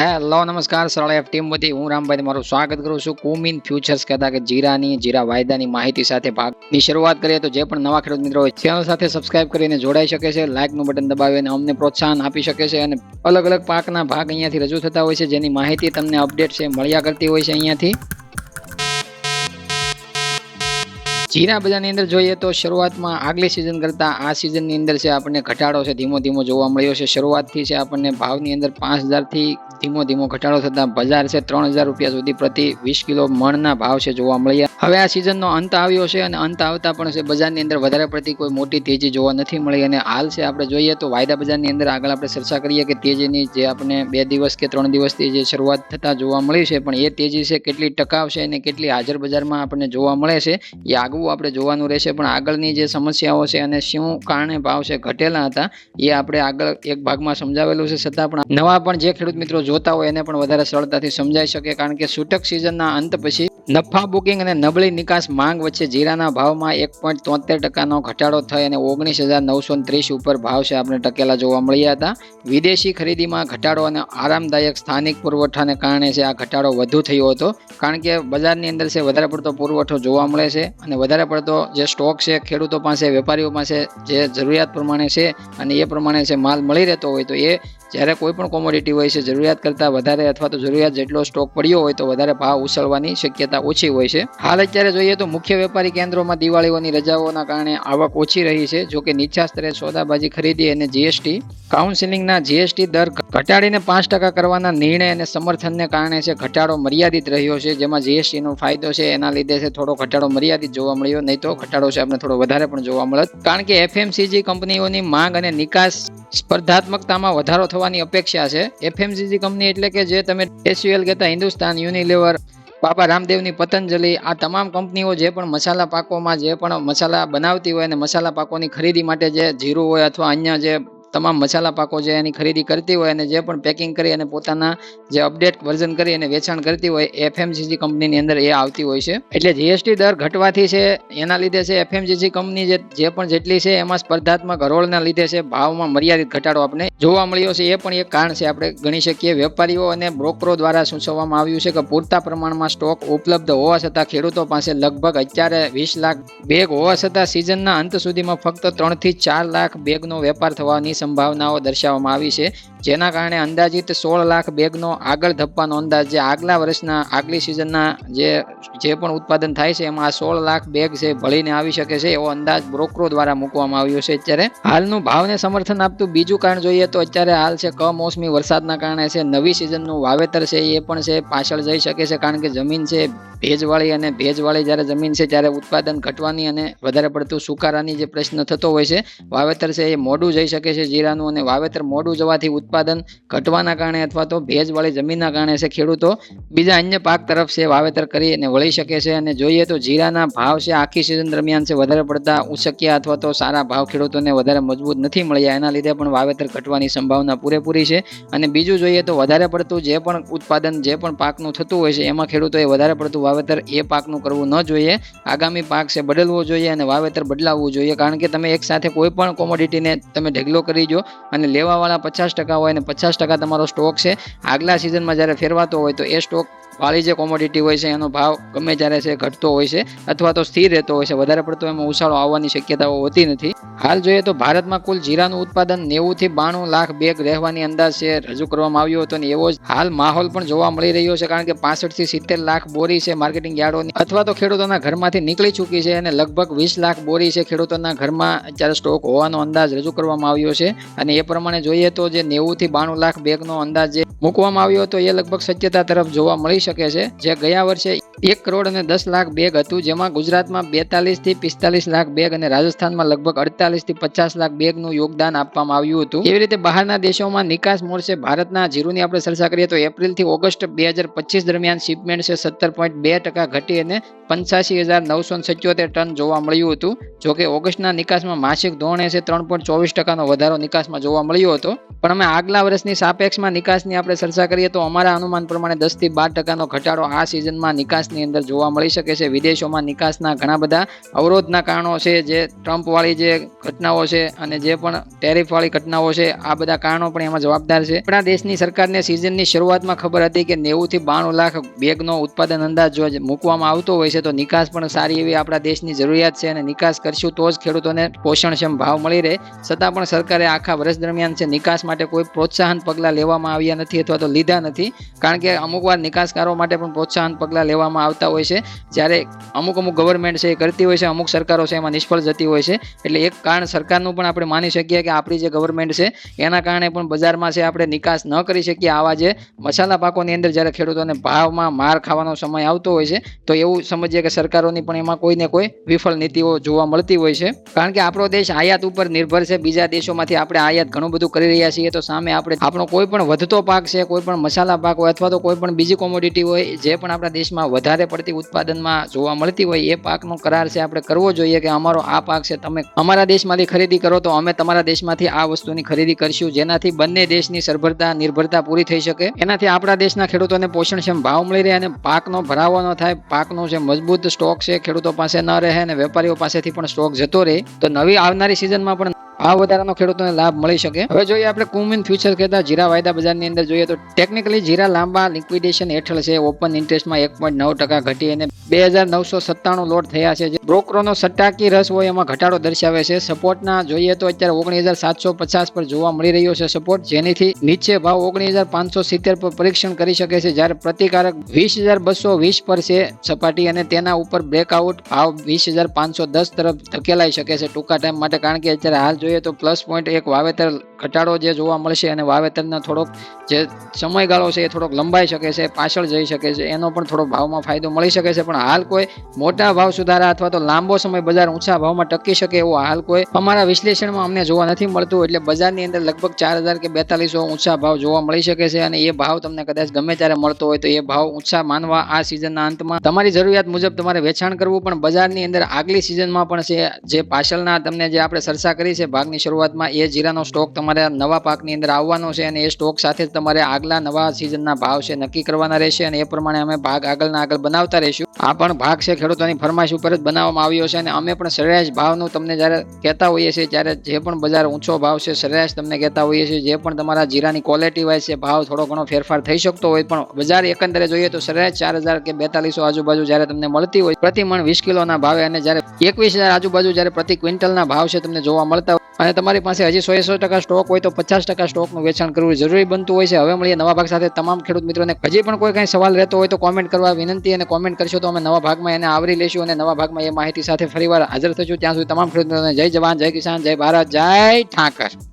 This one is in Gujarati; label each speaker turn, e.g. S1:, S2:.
S1: હેલો, નમસ્કાર, સરળ એફ ટીમ વતી હું રામભાઈ તમારું સ્વાગત કરું છું. કુમિન ફ્યુચર્સ કહેતા કે જીરાની, જીરા વાયદાની માહિતી સાથે ભાગની શરૂઆત કરીએ તો જે પણ નવા ખેડૂત મિત્રો ચેનલ સાથે સબસ્ક્રાઇબ કરીને જોડાઈ શકે છે લાઇકનું બટન દબાવીને અમને પ્રોત્સાહન આપી શકે છે અને અલગ અલગ પાકના ભાગ અહીંયાથી રજૂ થતા હોય છે. જેની માહિતી તમને અપડેટ છે, મળ્યા કરતી હોય છે અહીંયાથી. જીરા બજારની અંદર જોઈએ તો શરૂઆતમાં આગલી સિઝન કરતાં આ સિઝનની અંદર છે આપણને ઘટાડો છે, ધીમો ધીમો જોવા મળ્યો છે. શરૂઆતથી છે આપણને ભાવની અંદર પાંચ હજારથી ધીમો ધીમો ઘટાડો થતાં બજાર છે ત્રણ હજાર રૂપિયા સુધી પ્રતિ વીસ કિલો મણના ભાવ છે જોવા મળ્યા. હવે આ સિઝનનો અંત આવ્યો છે અને અંત આવતા પણ છે બજારની અંદર વધારે પડતી કોઈ મોટી તેજી જોવા નથી મળી. અને હાલ છે આપણે જોઈએ તો વાયદા બજારની અંદર આગળ આપણે ચર્ચા કરીએ કે તેજીની જે આપણે બે દિવસ કે ત્રણ દિવસથી જે શરૂઆત થતા જોવા મળી છે, પણ એ તેજી છે કેટલી ટકાવશે અને કેટલી હાજર બજારમાં આપણને જોવા મળે છે, એ આગવું આપણે જોવાનું રહેશે. પણ આગળની જે સમસ્યાઓ છે અને શું કારણે ભાવ છે ઘટેલા હતા, એ આપણે આગળ એક ભાગમાં સમજાવેલું છે. છતાં પણ નવા પણ જે ખેડૂત મિત્રો જોતા હોય એને પણ વધારે સરળતાથી સમજાઈ શકે. કારણ કે છૂટક સિઝનના અંત પછી નફા બુકિંગ અને નબળી નિકાસ માંગ વચ્ચે જીરાના ભાવમાં એક પોઈન્ટ તોતેર ટકાનો ઘટાડો થઈ અને ઓગણીસ હજાર નવસો ત્રીસ ઉપર ભાવ છે આપણે ટકેલા જોવા મળ્યા હતા. વિદેશી ખરીદીમાં ઘટાડો અને આરામદાયક સ્થાનિક પુરવઠાને કારણે છે આ ઘટાડો વધુ થયો હતો. કારણ કે બજારની અંદર છે વધારે પડતો પુરવઠો જોવા મળે છે અને વધારે પડતો જે સ્ટોક છે, ખેડૂતો પાસે, વેપારીઓ પાસે જે જરૂરિયાત પ્રમાણે છે અને એ પ્રમાણે છે માલ મળી રહેતો હોય તો એ જ્યારે કોઈ પણ કોમોડિટી હોય છે, જરૂરિયાત કરતાં વધારે અથવા તો જરૂરિયાત જેટલો સ્ટોક પડ્યો હોય તો વધારે ભાવ ઉછળવાની શક્યતા ઓછી હોય છે. હાલ અત્યારે જોઈએ તો મુખ્ય વેપારી કેન્દ્રોમાં દિવાળીઓની રજાઓના કારણે આવક ઓછી રહી છે, જો કે નીચા સ્તરે સોદાબાજી ખરીદી અને જીએસટી કાઉન્સિલિંગના જીએસટી દર ઘટાડીને પાંચ ટકા કરવાના નિર્ણય અને સમર્થનને કારણે છે, ઘટાડો મર્યાદિત રહ્યો છે, જેમાં જીએસટીનો ફાયદો છે, એના લીધે છે, થોડો ઘટાડો મર્યાદિત જોવા મળ્યો, નહીં તો ઘટાડો છે આપણે થોડો વધારે પણ જોવા મળત. કારણ કે એફએમસીજી કંપનીઓની માંગ અને નિકાસ સ્પર્ધાત્મકતામાં વધારો થવાની અપેક્ષા છે. એફએમસીજી કંપની એટલે કે જે તમે એસયુએલ કહેતા હિન્દુસ્તાન યુનિલિવર બાબા રામદેવની પતંજલિ, આ તમામ કંપનીઓ જે પણ મસાલા પાકોમાં જે પણ મસાલા બનાવતી હોય અને મસાલા પાકોની ખરીદી માટે જે જીરું હોય અથવા અન્ય જે તમામ મસાલા પાકો જે એની ખરીદી કરતી હોય અને જે પણ પેકિંગ કરી અને પોતાના જે અપડેટ વર્ઝન કરી અને વેચાણ કરતી હોય એફએમસીજી કંપનીની અંદર એ આવતી હોય છે. એટલે જીએસટી દર ઘટવાથી છે, એના લીધે છે એફએમસીજી કંપની જે પણ જેટલી છે એમાં સ્પર્ધાત્મક હરોળના લીધે છે, ભાવમાં મર્યાદિત ઘટાડો આપણે જોવા મળ્યો છે. એ પણ એક કારણ છે આપણે ગણી શકીએ, વેપારીઓ અને બ્રોકરો દ્વારા સૂચવવામાં આવ્યું છે કે પૂરતા પ્રમાણમાં સ્ટોક ઉપલબ્ધ હોવા છતાં ખેડૂતો પાસે લગભગ અત્યારે વીસ લાખ બેગ હોવા છતાં સિઝનના અંત સુધીમાં ફક્ત ત્રણથી ચાર લાખ બેગનો વેપાર થવાની સંભાવનાઓ દર્શાવવામાં આવી છે. જેના કારણે અંદાજિત સોળ લાખ બેગનો આગળ ધપવાનો અંદાજ જે આગલા વર્ષના આગલી સિઝનના જે જે પણ ઉત્પાદન થાય છે, એમાં સોળ લાખ બેગ છે ભળીને આવી શકે છે, એવો અંદાજ બ્રોકરો દ્વારા મૂકવામાં આવ્યો છે. અત્યારે હાલનું ભાવને સમર્થન આપતું બીજું કારણ જોઈએ તો અત્યારે હાલ છે કમોસમી વરસાદના કારણે છે, નવી સિઝનનું વાવેતર છે એ પણ છે, પાછળ જઈ શકે છે, કારણ કે જમીન છે ભેજવાળી અને ભેજવાળી જ્યારે જમીન છે, ત્યારે ઉત્પાદન ઘટવાની અને વધારે પડતું સુકારાની જે પ્રશ્ન થતો હોય છે, વાવેતર છે એ મોડું જઈ શકે છે જીરાનું અને વાવેતર મોડું જવાથી ઉત્પાદન ઘટવાના કારણે અથવા તો ભેજવાળી જમીનના કારણે છે ખેડૂતો બીજા અન્ય પાક તરફ છે વાવેતર કરી અને વળી શકે છે અને જોઈએ તો જીરાના ભાવ છે આખી સિઝન દરમિયાન છે વધારે પડતા ઉચક્યા અથવા તો સારા ભાવ ખેડૂતોને વધારે મજબૂત નથી મળ્યા, એના લીધે પણ વાવેતર ઘટવાની સંભાવના પૂરેપૂરી છે. અને બીજું જોઈએ તો વધારે પડતું જે પણ ઉત્પાદન જે પણ પાકનું થતું હોય છે, એમાં ખેડૂતોએ વધારે પડતું વાવેતર એ પાકનું કરવું ન જોઈએ. આગામી પાક છે બદલવો જોઈએ અને વાવેતર બદલાવવું જોઈએ. કારણ કે તમે એક સાથે કોઈ પણ કોમોડિટીને તમે ઢગલો કરી જો અને લેવાવાળા પચાસ ટકા હોય અને પચાસ ટકા તમારો સ્ટોક છે. આગલા સિઝનમાં જ્યારે ફેરવાતો હોય તો એ સ્ટોક વાળી જે કોમોડિટી હોય છે, એનો ભાવ ગમે ત્યારે છે, ઘટતો હોય છે, અથવા તો સ્થિર રહેતો હોય છે. વધારે પડતો એમાં ઉછાળો આવવાની શક્યતાઓ હોતી નથી. હાલ જોઈએ તો ભારતમાં કુલ જીરાનું ઉત્પાદન નેવું થી બાણું લાખ બેગ રહેવાની અંદાજ છે, રજૂ કરવામાં આવ્યો હતો અને એવો જ હાલ માહોલ પણ જોવા મળી રહ્યો છે, કારણ કે પાસઠથી સિત્તેર લાખ બોરી છે માર્કેટિંગ યાર્ડોની, અથવા તો ખેડૂતોના ઘરમાંથી નીકળી ચૂકી છે અને લગભગ વીસ લાખ બોરી છે ખેડૂતોના ઘરમાં અત્યારે સ્ટોક હોવાનો અંદાજ રજૂ કરવામાં આવ્યો છે. અને એ પ્રમાણે જોઈએ તો જે નેવું થી બાણું લાખ બેગનો અંદાજ જે મૂકવામાં આવ્યો હતો, એ લગભગ સત્યતા તરફ જોવા મળી શકે છે. જે ગયા વર્ષે એક કરોડ અને દસ લાખ બેગ હતું, જેમાં ગુજરાતમાં બેતાલીસથી પિસ્તાલીસ લાખ બેગ અને રાજસ્થાનમાં લગભગ અડતાલીસથી પચાસ લાખ બેગનું યોગદાન આપવામાં આવ્યું હતું. એવી રીતે બહારના દેશોમાં નિકાસ મોરચે ભારતના જીરુની આપણે ચર્ચા કરીએ તો એપ્રિલથી ઓગસ્ટ બે હજાર પચીસ દરમિયાન શિપમેન્ટ છે સત્તર પોઈન્ટ બે ટકા ઘટી અને પંચ્યાસી હજાર નવસો સત્યોતેર ટન જોવા મળ્યું હતું. જોકે ઓગસ્ટના નિકાસમાં માસિક ધોરણે છે ત્રણ પોઈન્ટ ચોવીસ ટકાનો વધારો નિકાસમાં જોવા મળ્યો હતો. પણ અમે આગલા વર્ષની સાપેક્ષમાં નિકાસની આપણે ચર્ચા કરીએ તો અમારા અનુમાન પ્રમાણે દસથી બાર ટકાનો ઘટાડો આ સિઝનમાં નિકાસ નિકાસની અંદર જોવા મળી શકે છે. વિદેશોમાં નિકાસના ઘણા બધા અવરોધના કારણો છે, જે ટ્રમ્પવાળી જે ઘટનાઓ છે અને જે પણ ટેરિફવાળી ઘટનાઓ છે, આ બધા કારણો પણ એમાં જવાબદાર છે. આપણા દેશની સરકારને સિઝનની શરૂઆતમાં ખબર હતી કે નેવુંથી બાણું લાખ બેગનો ઉત્પાદન અંદાજ જો મૂકવામાં આવતો હોય છે, તો નિકાસ પણ સારી એવી આપણા દેશની જરૂરિયાત છે અને નિકાસ કરશું તો જ ખેડૂતોને પોષણક્ષમ ભાવ મળી રહે. છતાં પણ સરકારે આખા વર્ષ દરમિયાન છે, નિકાસ માટે કોઈ પ્રોત્સાહન પગલાં લેવામાં આવ્યા નથી અથવા તો લીધા નથી. કારણ કે અમુક વાર નિકાસકારો માટે પણ પ્રોત્સાહન પગલાં લેવામાં આવતા હોય છે. જ્યારે અમુક અમુક ગવર્મેન્ટ છે એ કરતી હોય છે, અમુક સરકારો છે એમાં નિષ્ફળ જતી હોય છે. એટલે એક કારણ સરકારનું પણ આપણે માની શકીએ કે આપણી જે ગવર્મેન્ટ છે, એના કારણે પણ બજારમાં છે આપણે નિકાસ ન કરી શકીએ. આવા જે મસાલા પાકોની અંદર જ્યારે ખેડૂતોને ભાવમાં માર ખાવાનો સમય આવતો હોય છે, તો એવું સમજીએ કે સરકારોની પણ એમાં કોઈ ને કોઈ વિફળ નીતિઓ જોવા મળતી હોય છે. કારણ કે આપણો દેશ આયાત ઉપર નિર્ભર છે. બીજા દેશોમાંથી આપણે આયાત ઘણું બધું કરી રહ્યા છીએ તો સામે આપણે આપણો કોઈ પણ વધતો પાક છે, કોઈ પણ મસાલા પાક હોય અથવા તો કોઈ પણ બીજી કોમોડિટી હોય, જે પણ આપણા દેશમાં વધારે પડતી ઉત્પાદનમાં જોવા મળતી હોય એ પાકનો કરાર છે આપણે કરવો જોઈએ કે અમારો આ પાક છે, તમે અમારા દેશમાંથી ખરીદી કરો તો અમે તમારા દેશમાંથી આ વસ્તુની ખરીદી કરશું, જેનાથી બંને દેશની સરભરતા, નિર્ભરતા પૂરી થઈ શકે. એનાથી આપણા દેશના ખેડૂતોને પોષણક્ષમ ભાવ મળી રહે અને પાકનો ભરાવો ન થાય, પાકનો જે મજબૂત સ્ટોક છે, ખેડૂતો પાસે ન રહે અને વેપારીઓ પાસેથી પણ સ્ટોક જતો રહે, તો નવી આવનારી સિઝનમાં પણ આ વધારાનો ખેડૂતોને લાભ મળી શકે. હવે જોઈએ આપણે કુમિન ફ્યુચર કહેતા જીરા વાયદા બજારની અંદર જોઈએ તો ટેકનિકલી જીરા લાંબા લિક્વિડેશન હેઠળ છે, ઓપન ઇન્ટરેસ્ટમાં એક પોઈન્ટ નવ ટકા ઘટી અને બે હજાર નવસો સત્તાણું લોટ થયા છે. જે બ્રોકરોનો સટ્ટાકી રસ હોય એમાં ઘટાડો દર્શાવે છે. સપોર્ટના જોઈએ તો અત્યારે ઓગણીસ હજાર સાતસો પચાસ પર જોવા મળી રહ્યો છે સપોર્ટ, જેનીથી નીચે ભાવ ઓગણીસ હજાર પાંચસો સિત્તેર પર પરીક્ષણ કરી શકે છે. જ્યારે પ્રતિકારક વીસ હજાર બસો વીસ પર છે સપાટી અને તેના ઉપર બ્રેકઆઉટ ભાવ વીસ હજાર પાંચસો દસ તરફ ધકેલાઈ શકે છે ટૂંકા ટાઈમ માટે. કારણ કે અત્યારે હાલ જોઈએ તો પ્લસ પોઈન્ટ એક વાવેતર ઘટાડો જે જોવા મળશે અને વાવેતરના થોડોક જે સમયગાળો છે એ થોડોક લંબાઈ શકે છે, પાછળ જઈ શકે છે. એનો પણ થોડો ભાવમાં ફાયદો મળી શકે છે, પણ હાલ કોઈ મોટા ભાવ સુધારા અથવા તો લાંબો સમય બજાર ઊંચા ભાવમાં ટકી શકે એવો હાલ કોઈ અમારા વિશ્લેષણમાં અમને જોવા નથી મળતું, એટલે બજારની અંદર લગભગ ચાર હજાર કે બેતાલીસો ઊંચા ભાવ જોવા મળી શકે છે અને એ ભાવ તમને કદાચ ગમે ત્યારે મળતો હોય તો એ ભાવ ઊંચા માનવા આ સિઝનના અંતમાં. તમારી જરૂરિયાત મુજબ તમારે વેચાણ કરવું, પણ બજારની અંદર આગલી સિઝનમાં પણ છે, જે પાછળના તમને જે આપણે ચર્ચા કરી છે ભાગની શરૂઆતમાં, એ જીરાનો સ્ટોક તમારે નવા પાકની અંદર આવવાનો છે અને એ સ્ટોક સાથે જ તમારે આગલા નવા સિઝનના ભાવ છે નક્કી કરવાના રહેશે અને એ પ્રમાણે અમે ભાગ આગળના આગળ બનાવતા રહીશું. આ પણ ભાગ છે ખેડૂતોની ફરમાઈશ ઉપર જ બનાવવામાં આવ્યો છે અને અમે પણ સરેરાશ ભાવનું તમને જ્યારે કહેતા હોઈએ છીએ, ત્યારે જે પણ બજાર ઊંચો ભાવ છે, સરેરાશ તમને કહેતા હોઈએ છીએ, જે પણ તમારા જીરાની ક્વોલિટી વાઇઝ છે, ભાવ થોડો ઘણો ફેરફાર થઈ શકતો હોય, પણ બજાર એકંદરે જોઈએ તો સરેરાશ ચાર હજાર કે બેતાલીસો આજુબાજુ જ્યારે તમને મળતી હોય પ્રતિ મણ વીસ કિલોના ભાવે અને જ્યારે એકવીસ હજાર આજુબાજુ જ્યારે પ્રતિ ક્વિન્ટલના ભાવ છે તમને જોવા મળતા હોય અને તમારી પાસે હજી સો સો ટકા સ્ટોક હોય તો પચાસ ટકા સ્ટોકનું વેચાણ કરવું જરૂરી બનતું હોય છે. હવે મળીએ નવા ભાગ સાથે. તમામ ખેડૂત મિત્રોને હજી પણ કોઈ કાંઈ સવાલ રહેતો હોય તો કોમેન્ટ કરવા વિનંતી અને કોમેન્ટ કરશો તો અમે નવા ભાગમાં એને આવરી લેશું અને નવા ભાગમાં એ માહિતી સાથે ફરીવાર હાજર થશું ત્યાં સુધી તમામ ખેડૂતોને જય જવાન, જય કિસાન, જય ભારત, જય ઠાકર.